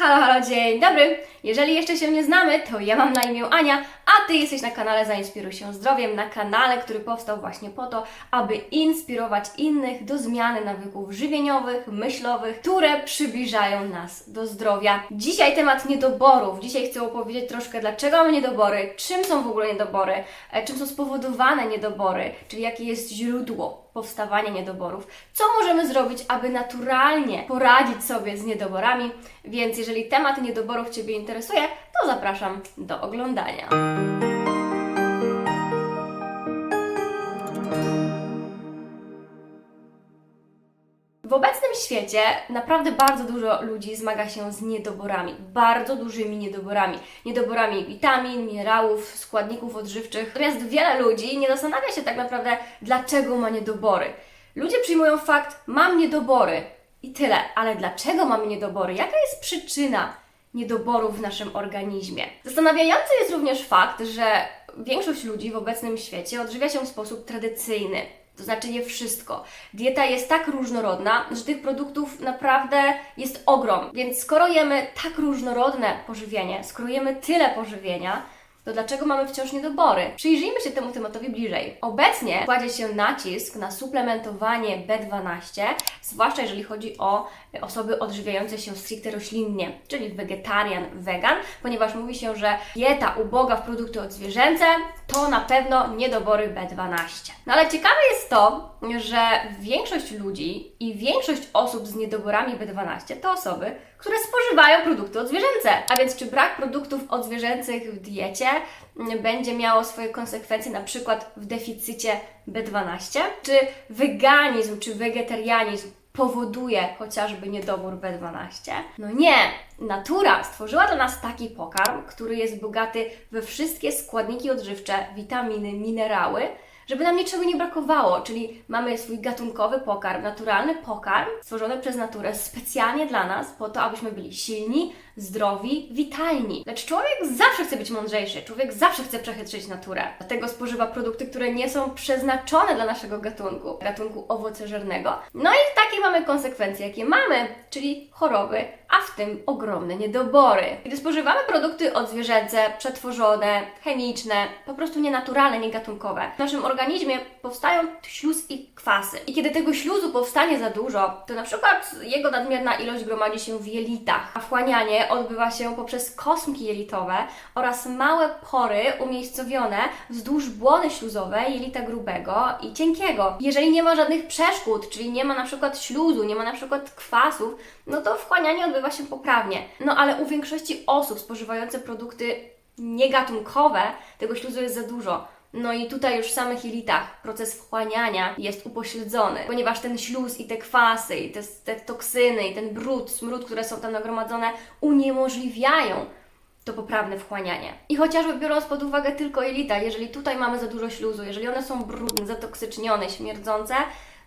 Halo, halo, dzień dobry! Jeżeli jeszcze się nie znamy, to ja mam na imię Ania, a Ty jesteś na kanale Zainspiruj się zdrowiem, na kanale, który powstał właśnie po to, aby inspirować innych do zmiany nawyków żywieniowych, myślowych, które przybliżają nas do zdrowia. Dzisiaj temat niedoborów. Dzisiaj chcę opowiedzieć troszkę, dlaczego mamy niedobory, czym są w ogóle niedobory, e, czym są spowodowane niedobory, czyli jakie jest źródło powstawania niedoborów, co możemy zrobić, aby naturalnie poradzić sobie z niedoborami. Więc jeżeli temat niedoborów Ciebie interesuje, to zapraszam do oglądania. W obecnym świecie naprawdę bardzo dużo ludzi zmaga się z niedoborami, bardzo dużymi niedoborami. Niedoborami witamin, minerałów, składników odżywczych. Natomiast wiele ludzi nie zastanawia się tak naprawdę, dlaczego ma niedobory. Ludzie przyjmują fakt, mam niedobory i tyle, ale dlaczego mamy niedobory? Jaka jest przyczyna niedoborów w naszym organizmie? Zastanawiający jest również fakt, że większość ludzi w obecnym świecie odżywia się w sposób tradycyjny. To znaczy nie wszystko. Dieta jest tak różnorodna, że tych produktów naprawdę jest ogrom. Więc skoro jemy tak różnorodne pożywienie, skoro jemy tyle pożywienia, to dlaczego mamy wciąż niedobory? Przyjrzyjmy się temu tematowi bliżej. Obecnie kładzie się nacisk na suplementowanie B12, zwłaszcza jeżeli chodzi o osoby odżywiające się stricte roślinnie, czyli wegetarian, wegan, ponieważ mówi się, że dieta uboga w produkty odzwierzęce to na pewno niedobory B12. No ale ciekawe jest to, że większość ludzi i większość osób z niedoborami B12 to osoby, które spożywają produkty odzwierzęce. A więc czy brak produktów odzwierzęcych w diecie będzie miało swoje konsekwencje na przykład w deficycie B12? Czy weganizm, czy wegetarianizm powoduje chociażby niedobór B12? No nie! Natura stworzyła dla nas taki pokarm, który jest bogaty we wszystkie składniki odżywcze, witaminy, minerały, żeby nam niczego nie brakowało, czyli mamy swój gatunkowy pokarm, naturalny pokarm stworzony przez naturę specjalnie dla nas, po to, abyśmy byli silni, zdrowi, witalni. Lecz człowiek zawsze chce być mądrzejszy, człowiek zawsze chce przechytrzyć naturę. Dlatego spożywa produkty, które nie są przeznaczone dla naszego gatunku, gatunku owoceżernego. No i takie mamy konsekwencje, jakie mamy, czyli choroby, a w tym ogromne niedobory. Kiedy spożywamy produkty odzwierzęce, przetworzone, chemiczne, po prostu nienaturalne, niegatunkowe, w naszym organizmie powstają śluz i kwasy. I kiedy tego śluzu powstanie za dużo, to na przykład jego nadmierna ilość gromadzi się w jelitach, a wchłanianie odbywa się poprzez kosmki jelitowe oraz małe pory umiejscowione wzdłuż błony śluzowej jelita grubego i cienkiego. Jeżeli nie ma żadnych przeszkód, czyli nie ma na przykład śluzu, nie ma na przykład kwasów, no to wchłanianie odbywa się poprawnie. No ale u większości osób spożywających produkty niegatunkowe tego śluzu jest za dużo. No i tutaj już w samych jelitach proces wchłaniania jest upośledzony, ponieważ ten śluz i te kwasy, i te, te toksyny, i ten brud, smród, które są tam nagromadzone, uniemożliwiają to poprawne wchłanianie. I chociażby biorąc pod uwagę tylko jelita, jeżeli tutaj mamy za dużo śluzu, jeżeli one są brudne, zatoksycznione, śmierdzące,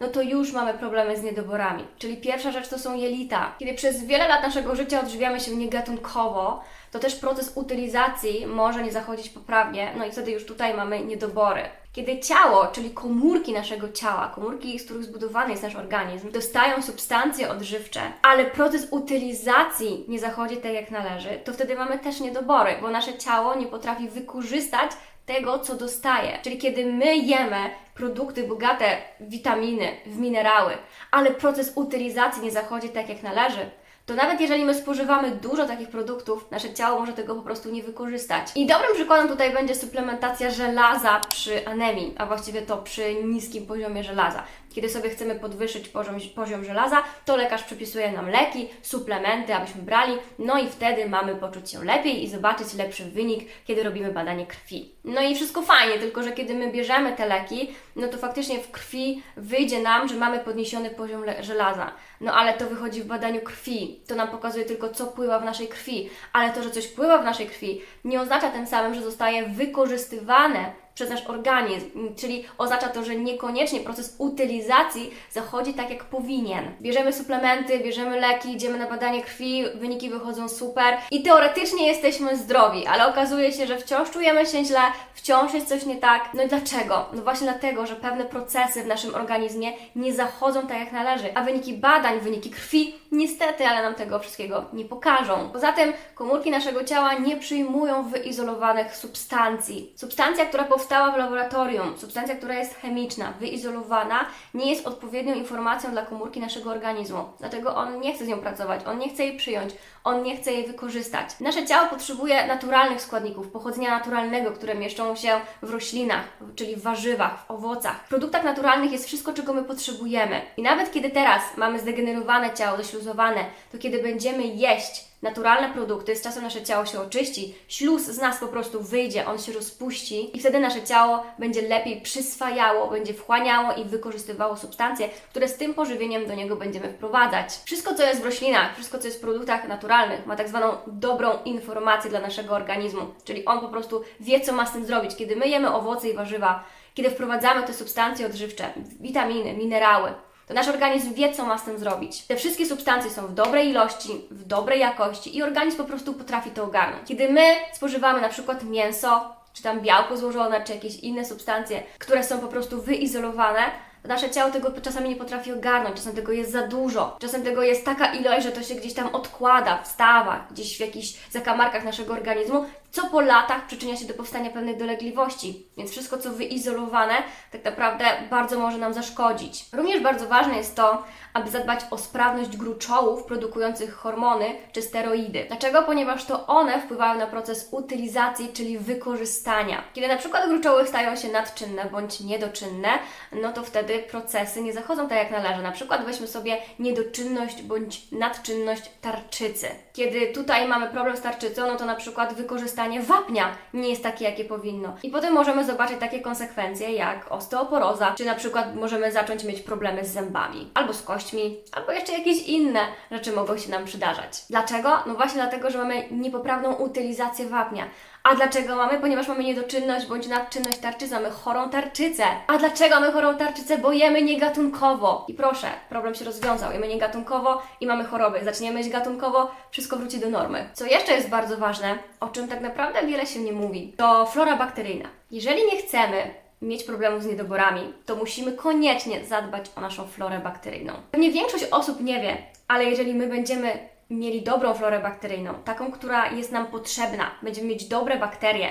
no to już mamy problemy z niedoborami. Czyli pierwsza rzecz to są jelita. Kiedy przez wiele lat naszego życia odżywiamy się niegatunkowo, to też proces utylizacji może nie zachodzić poprawnie, no i wtedy już tutaj mamy niedobory. Kiedy ciało, czyli komórki naszego ciała, komórki, z których zbudowany jest nasz organizm, dostają substancje odżywcze, ale proces utylizacji nie zachodzi tak jak należy, to wtedy mamy też niedobory, bo nasze ciało nie potrafi wykorzystać tego, co dostaje. Czyli kiedy my jemy produkty bogate w witaminy, w minerały, ale proces utylizacji nie zachodzi tak jak należy, to nawet jeżeli my spożywamy dużo takich produktów, nasze ciało może tego po prostu nie wykorzystać. I dobrym przykładem tutaj będzie suplementacja żelaza przy anemii, a właściwie to przy niskim poziomie żelaza. Kiedy sobie chcemy podwyższyć poziom, poziom żelaza, to lekarz przepisuje nam leki, suplementy, abyśmy brali, no i wtedy mamy poczuć się lepiej i zobaczyć lepszy wynik, kiedy robimy badanie krwi. No i wszystko fajnie, tylko że kiedy my bierzemy te leki, no to faktycznie w krwi wyjdzie nam, że mamy podniesiony poziom żelaza. No ale to wychodzi w badaniu krwi. To nam pokazuje tylko, co pływa w naszej krwi. Ale to, że coś pływa w naszej krwi, nie oznacza tym samym, że zostaje wykorzystywane przez nasz organizm, czyli oznacza to, że niekoniecznie proces utylizacji zachodzi tak, jak powinien. Bierzemy suplementy, bierzemy leki, idziemy na badanie krwi, wyniki wychodzą super i teoretycznie jesteśmy zdrowi, ale okazuje się, że wciąż czujemy się źle, wciąż jest coś nie tak. No i dlaczego? No właśnie dlatego, że pewne procesy w naszym organizmie nie zachodzą tak, jak należy, a wyniki badań, wyniki krwi niestety, ale nam tego wszystkiego nie pokażą. Poza tym komórki naszego ciała nie przyjmują wyizolowanych substancji. Substancja, która powstała w laboratorium, substancja, która jest chemiczna, wyizolowana, nie jest odpowiednią informacją dla komórki naszego organizmu. Dlatego on nie chce z nią pracować, on nie chce jej przyjąć, on nie chce jej wykorzystać. Nasze ciało potrzebuje naturalnych składników, pochodzenia naturalnego, które mieszczą się w roślinach, czyli w warzywach, w owocach. W produktach naturalnych jest wszystko, czego my potrzebujemy. I nawet kiedy teraz mamy zdegenerowane ciało, zaśluzowane, to kiedy będziemy jeść naturalne produkty, z czasem nasze ciało się oczyści, śluz z nas po prostu wyjdzie, on się rozpuści i wtedy nasze ciało będzie lepiej przyswajało, będzie wchłaniało i wykorzystywało substancje, które z tym pożywieniem do niego będziemy wprowadzać. Wszystko, co jest w roślinach, wszystko, co jest w produktach naturalnych, ma tak zwaną dobrą informację dla naszego organizmu, czyli on po prostu wie, co ma z tym zrobić. Kiedy my jemy owoce i warzywa, kiedy wprowadzamy te substancje odżywcze, witaminy, minerały, to nasz organizm wie, co ma z tym zrobić. Te wszystkie substancje są w dobrej ilości, w dobrej jakości i organizm po prostu potrafi to ogarnąć. Kiedy my spożywamy na przykład mięso, czy tam białko złożone, czy jakieś inne substancje, które są po prostu wyizolowane, nasze ciało tego czasami nie potrafi ogarnąć, czasem tego jest za dużo, czasem tego jest taka ilość, że to się gdzieś tam odkłada w stawach, gdzieś w jakichś zakamarkach naszego organizmu, co po latach przyczynia się do powstania pewnej dolegliwości. Więc wszystko, co wyizolowane, tak naprawdę bardzo może nam zaszkodzić. Również bardzo ważne jest to, aby zadbać o sprawność gruczołów produkujących hormony czy steroidy. Dlaczego? Ponieważ to one wpływają na proces utylizacji, czyli wykorzystania. Kiedy na przykład gruczoły stają się nadczynne bądź niedoczynne, no to wtedy procesy nie zachodzą tak jak należy. Na przykład weźmy sobie niedoczynność bądź nadczynność tarczycy. Kiedy tutaj mamy problem z tarczycą, no to na przykład wykorzystanie wapnia nie jest takie, jakie powinno. I potem możemy zobaczyć takie konsekwencje jak osteoporoza, czy na przykład możemy zacząć mieć problemy z zębami, albo z kośćmi, albo jeszcze jakieś inne rzeczy mogą się nam przydarzać. Dlaczego? No właśnie dlatego, że mamy niepoprawną utylizację wapnia. A dlaczego mamy? Ponieważ mamy niedoczynność bądź nadczynność tarczycy, mamy chorą tarczycę. A dlaczego mamy chorą tarczycę? Bo jemy niegatunkowo. I proszę, problem się rozwiązał. Jemy niegatunkowo i mamy choroby. Zaczniemy jeść gatunkowo, wszystko wróci do normy. Co jeszcze jest bardzo ważne, o czym tak naprawdę wiele się nie mówi, to flora bakteryjna. Jeżeli nie chcemy mieć problemów z niedoborami, to musimy koniecznie zadbać o naszą florę bakteryjną. Pewnie większość osób nie wie, ale jeżeli my będziemy mieli dobrą florę bakteryjną, taką, która jest nam potrzebna, będziemy mieć dobre bakterie,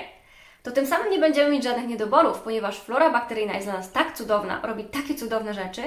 to tym samym nie będziemy mieć żadnych niedoborów, ponieważ flora bakteryjna jest dla nas tak cudowna, robi takie cudowne rzeczy,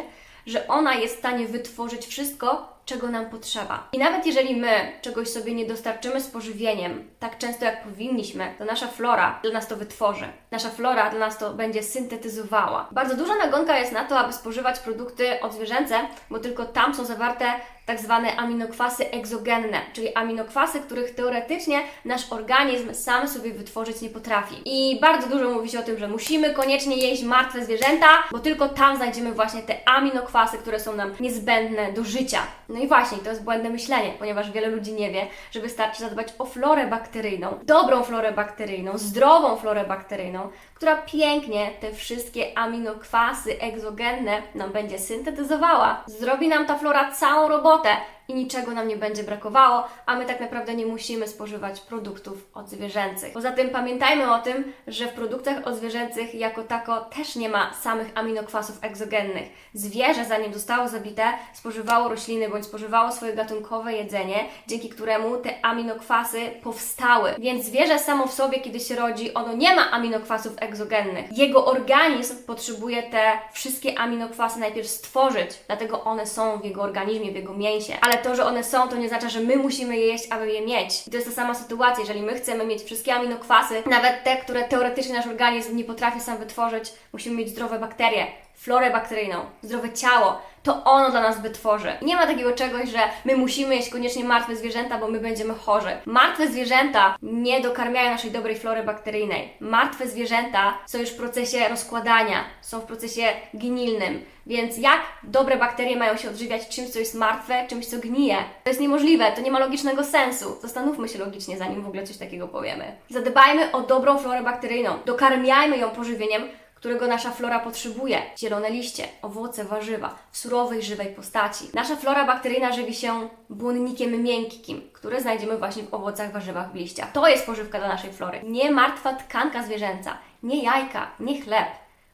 że ona jest w stanie wytworzyć wszystko, czego nam potrzeba. I nawet jeżeli my czegoś sobie nie dostarczymy z pożywieniem tak często jak powinniśmy, to nasza flora dla nas to wytworzy. Nasza flora dla nas to będzie syntetyzowała. Bardzo duża nagonka jest na to, aby spożywać produkty odzwierzęce, bo tylko tam są zawarte tak zwane aminokwasy egzogenne, czyli aminokwasy, których teoretycznie nasz organizm sam sobie wytworzyć nie potrafi. I bardzo dużo mówi się o tym, że musimy koniecznie jeść martwe zwierzęta, bo tylko tam znajdziemy właśnie te aminokwasy, które są nam niezbędne do życia. No i właśnie, to jest błędne myślenie, ponieważ wiele ludzi nie wie, że wystarczy zadbać o florę bakteryjną, dobrą florę bakteryjną, zdrową florę bakteryjną, która pięknie te wszystkie aminokwasy egzogenne nam będzie syntetyzowała. Zrobi nam ta flora całą robotę i niczego nam nie będzie brakowało, a my tak naprawdę nie musimy spożywać produktów odzwierzęcych. Poza tym pamiętajmy o tym, że w produktach odzwierzęcych jako tako też nie ma samych aminokwasów egzogennych. Zwierzę, zanim zostało zabite, spożywało rośliny bądź spożywało swoje gatunkowe jedzenie, dzięki któremu te aminokwasy powstały. Więc zwierzę samo w sobie, kiedy się rodzi, ono nie ma aminokwasów egzogennych. Jego organizm potrzebuje te wszystkie aminokwasy najpierw stworzyć, dlatego one są w jego organizmie, w jego mięsie. Ale to, że one są, to nie oznacza, że my musimy je jeść, aby je mieć. I to jest ta sama sytuacja, jeżeli my chcemy mieć wszystkie aminokwasy, nawet te, które teoretycznie nasz organizm nie potrafi sam wytworzyć, musimy mieć zdrowe bakterie, florę bakteryjną, zdrowe ciało, to ono dla nas wytworzy. Nie ma takiego czegoś, że my musimy jeść koniecznie martwe zwierzęta, bo my będziemy chorzy. Martwe zwierzęta nie dokarmiają naszej dobrej flory bakteryjnej. Martwe zwierzęta są już w procesie rozkładania, są w procesie gnilnym. Więc jak dobre bakterie mają się odżywiać czymś, co jest martwe, czymś, co gnije? To jest niemożliwe, to nie ma logicznego sensu. Zastanówmy się logicznie, zanim w ogóle coś takiego powiemy. Zadbajmy o dobrą florę bakteryjną. Dokarmiajmy ją pożywieniem, którego nasza flora potrzebuje. Zielone liście, owoce, warzywa w surowej, żywej postaci. Nasza flora bakteryjna żywi się błonnikiem miękkim, który znajdziemy właśnie w owocach, warzywach, w liściach. To jest pożywka dla naszej flory. Nie martwa tkanka zwierzęca, nie jajka, nie chleb.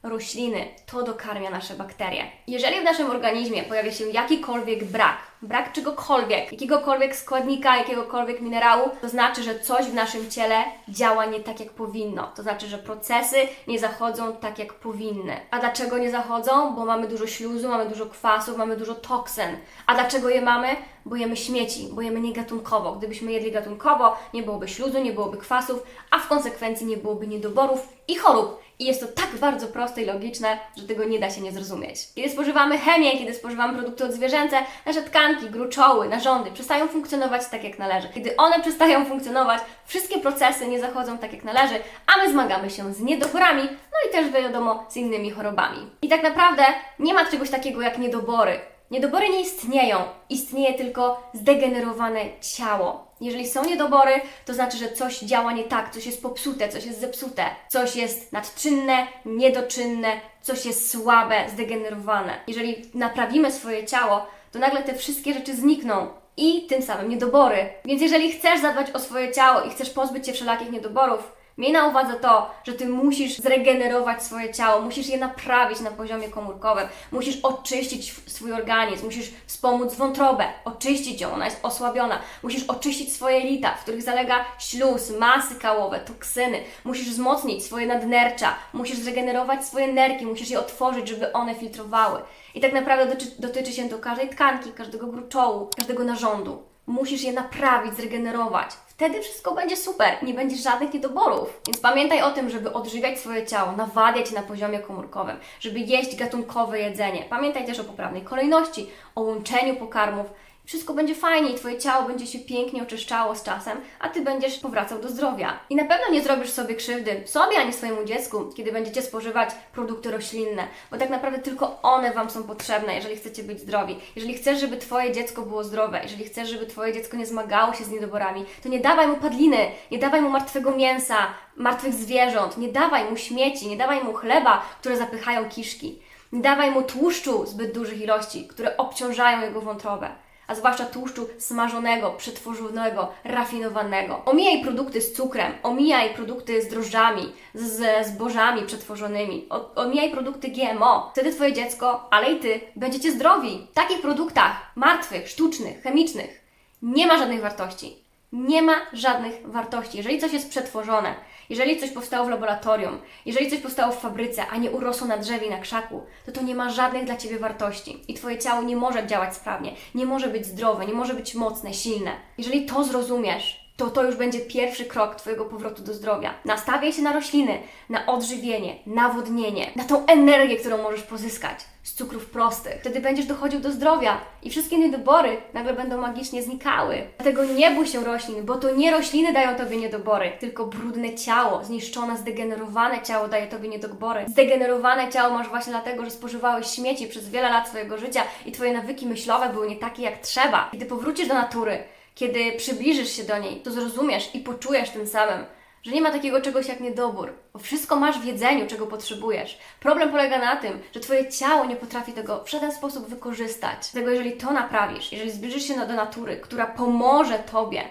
Rośliny to dokarmia nasze bakterie. Jeżeli w naszym organizmie pojawia się jakikolwiek brak, brak czegokolwiek, jakiegokolwiek składnika, jakiegokolwiek minerału, to znaczy, że coś w naszym ciele działa nie tak, jak powinno. To znaczy, że procesy nie zachodzą tak, jak powinny. A dlaczego nie zachodzą? Bo mamy dużo śluzu, mamy dużo kwasów, mamy dużo toksyn. A dlaczego je mamy? Bo jemy śmieci, bo jemy niegatunkowo. Gdybyśmy jedli gatunkowo, nie byłoby śluzu, nie byłoby kwasów, a w konsekwencji nie byłoby niedoborów i chorób. I jest to tak bardzo proste i logiczne, że tego nie da się nie zrozumieć. Kiedy spożywamy chemię, kiedy spożywamy produkty odzwierzęce, nasze gruczoły, narządy przestają funkcjonować tak, jak należy. Kiedy one przestają funkcjonować, wszystkie procesy nie zachodzą tak, jak należy, a my zmagamy się z niedoborami, no i też wiadomo, z innymi chorobami. I tak naprawdę nie ma czegoś takiego jak niedobory. Niedobory nie istnieją, istnieje tylko zdegenerowane ciało. Jeżeli są niedobory, to znaczy, że coś działa nie tak, coś jest popsute, coś jest zepsute, coś jest nadczynne, niedoczynne, coś jest słabe, zdegenerowane. Jeżeli naprawimy swoje ciało, to nagle te wszystkie rzeczy znikną i tym samym niedobory. Więc jeżeli chcesz zadbać o swoje ciało i chcesz pozbyć się wszelakich niedoborów, Miej na uwadze to, że Ty musisz zregenerować swoje ciało, musisz je naprawić na poziomie komórkowym, musisz oczyścić swój organizm, musisz wspomóc wątrobę, oczyścić ją, ona jest osłabiona, musisz oczyścić swoje lita, w których zalega śluz, masy kałowe, toksyny, musisz wzmocnić swoje nadnercza, musisz zregenerować swoje nerki, musisz je otworzyć, żeby one filtrowały. I tak naprawdę dotyczy, dotyczy się to każdej tkanki, każdego gruczołu, każdego narządu. Musisz je naprawić, zregenerować. Wtedy wszystko będzie super, nie będzie żadnych niedoborów. Więc pamiętaj o tym, żeby odżywiać swoje ciało, nawadniać na poziomie komórkowym, żeby jeść gatunkowe jedzenie. Pamiętaj też o poprawnej kolejności, o łączeniu pokarmów. Wszystko będzie fajnie i Twoje ciało będzie się pięknie oczyszczało z czasem, a Ty będziesz powracał do zdrowia. I na pewno nie zrobisz sobie krzywdy, sobie ani swojemu dziecku, kiedy będziecie spożywać produkty roślinne, bo tak naprawdę tylko one Wam są potrzebne, jeżeli chcecie być zdrowi. Jeżeli chcesz, żeby Twoje dziecko było zdrowe, jeżeli chcesz, żeby Twoje dziecko nie zmagało się z niedoborami, to nie dawaj mu padliny, nie dawaj mu martwego mięsa, martwych zwierząt, nie dawaj mu śmieci, nie dawaj mu chleba, które zapychają kiszki. Nie dawaj mu tłuszczu zbyt dużych ilości, które obciążają jego wątrobę a zwłaszcza tłuszczu smażonego, przetworzonego, rafinowanego. Omijaj produkty z cukrem, omijaj produkty z drożdżami, z zbożami przetworzonymi, omijaj produkty GMO. Wtedy Twoje dziecko, ale i Ty będziecie zdrowi. W takich produktach martwych, sztucznych, chemicznych nie ma żadnych wartości. Nie ma żadnych wartości. Jeżeli coś jest przetworzone, jeżeli coś powstało w laboratorium, jeżeli coś powstało w fabryce, a nie urosło na drzewie na krzaku, to to nie ma żadnych dla Ciebie wartości. I Twoje ciało nie może działać sprawnie, nie może być zdrowe, nie może być mocne, silne. Jeżeli to zrozumiesz, to to już będzie pierwszy krok Twojego powrotu do zdrowia. Nastawiaj się na rośliny, na odżywienie, nawodnienie, na tą energię, którą możesz pozyskać z cukrów prostych. Wtedy będziesz dochodził do zdrowia i wszystkie niedobory nagle będą magicznie znikały. Dlatego nie bój się roślin, bo to nie rośliny dają Tobie niedobory, tylko brudne ciało, zniszczone, zdegenerowane ciało daje Tobie niedobory. Zdegenerowane ciało masz właśnie dlatego, że spożywałeś śmieci przez wiele lat swojego życia i Twoje nawyki myślowe były nie takie jak trzeba. Kiedy powrócisz do natury, kiedy przybliżysz się do niej, to zrozumiesz i poczujesz tym samym, że nie ma takiego czegoś jak niedobór, bo wszystko masz w jedzeniu, czego potrzebujesz. Problem polega na tym, że Twoje ciało nie potrafi tego w żaden sposób wykorzystać. Dlatego jeżeli to naprawisz, jeżeli zbliżysz się do natury, która pomoże Tobie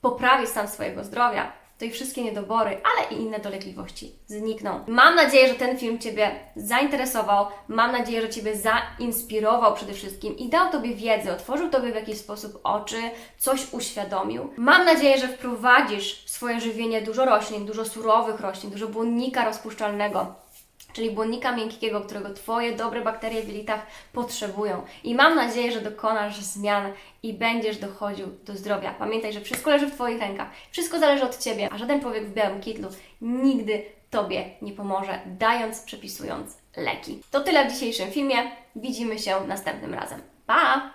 poprawić stan swojego zdrowia, to i wszystkie niedobory, ale i inne dolegliwości znikną. Mam nadzieję, że ten film Ciebie zainteresował, mam nadzieję, że Ciebie zainspirował przede wszystkim i dał Tobie wiedzę, otworzył Tobie w jakiś sposób oczy, coś uświadomił. Mam nadzieję, że wprowadzisz swoje żywienie dużo roślin, dużo surowych roślin, dużo błonnika rozpuszczalnego, czyli błonnika miękkiego, którego Twoje dobre bakterie w jelitach potrzebują. I mam nadzieję, że dokonasz zmian i będziesz dochodził do zdrowia. Pamiętaj, że wszystko leży w Twoich rękach, wszystko zależy od Ciebie, a żaden człowiek w białym kitlu nigdy Tobie nie pomoże, dając, przepisując leki. To tyle w dzisiejszym filmie. Widzimy się następnym razem. Pa!